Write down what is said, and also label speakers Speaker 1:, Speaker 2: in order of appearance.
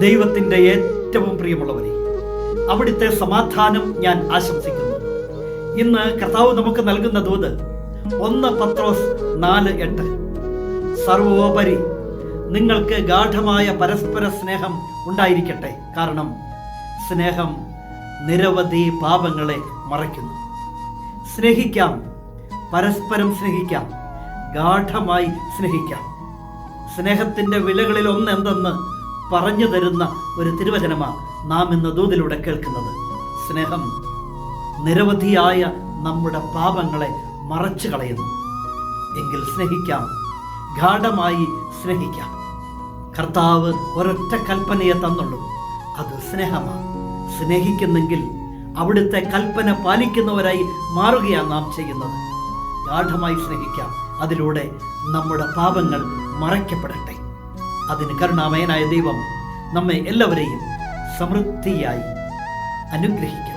Speaker 1: ദൈവത്തിന്റെ ഏറ്റവും പ്രിയമുള്ളവരെ അവിടുത്തെ സമാധാനം ഞാൻ ആശംസിക്കുന്നു. ഇന്ന് കർത്താവ് നമുക്ക് നൽകുന്ന ദൂത് ഒന്ന് പത്രോസ് നാല് എട്ട്. സർവോപരി നിങ്ങൾക്ക് ഗാഠമായ പരസ്പര സ്നേഹം ഉണ്ടായിരിക്കട്ടെ. കാരണം സ്നേഹം നിരവധി പാപങ്ങളെ മറയ്ക്കുന്നു. സ്നേഹിക്കാം പരസ്പരം സ്നേഹിക്കാം ഗാഠമായി സ്നേഹിക്കാം. സ്നേഹത്തിന്റെ വിലകളിൽ ഒന്ന് എന്തെന്ന് പറഞ്ഞു തരുന്ന ഒരു തിരുവചനമാണ് നാം ഇന്ന് ദൂതിലൂടെ കേൾക്കുന്നത്. സ്നേഹം നിരവധിയായ നമ്മുടെ പാപങ്ങളെ മറച്ചു കളയുന്നു. എങ്കിൽ സ്നേഹിക്കാം ഗാഠമായി സ്നേഹിക്കാം. കർത്താവ് ഒരൊറ്റ കൽപ്പനയെ തന്നുള്ളൂ. അത് സ്നേഹമാണ്. സ്നേഹിക്കുന്നെങ്കിൽ അവിടുത്തെ കൽപ്പന പാലിക്കുന്നവരായി മാറുകയാണ് നാം ചെയ്യുന്നത്. ഗാഠമായി സ്നേഹിക്കാം. അതിലൂടെ നമ്മുടെ പാപങ്ങൾ മറയ്ക്കപ്പെടട്ടെ. അതിന് കരുണാമയനായ ദൈവം നമ്മെ എല്ലാവരെയും സമൃദ്ധിയായി അനുഗ്രഹിക്കാം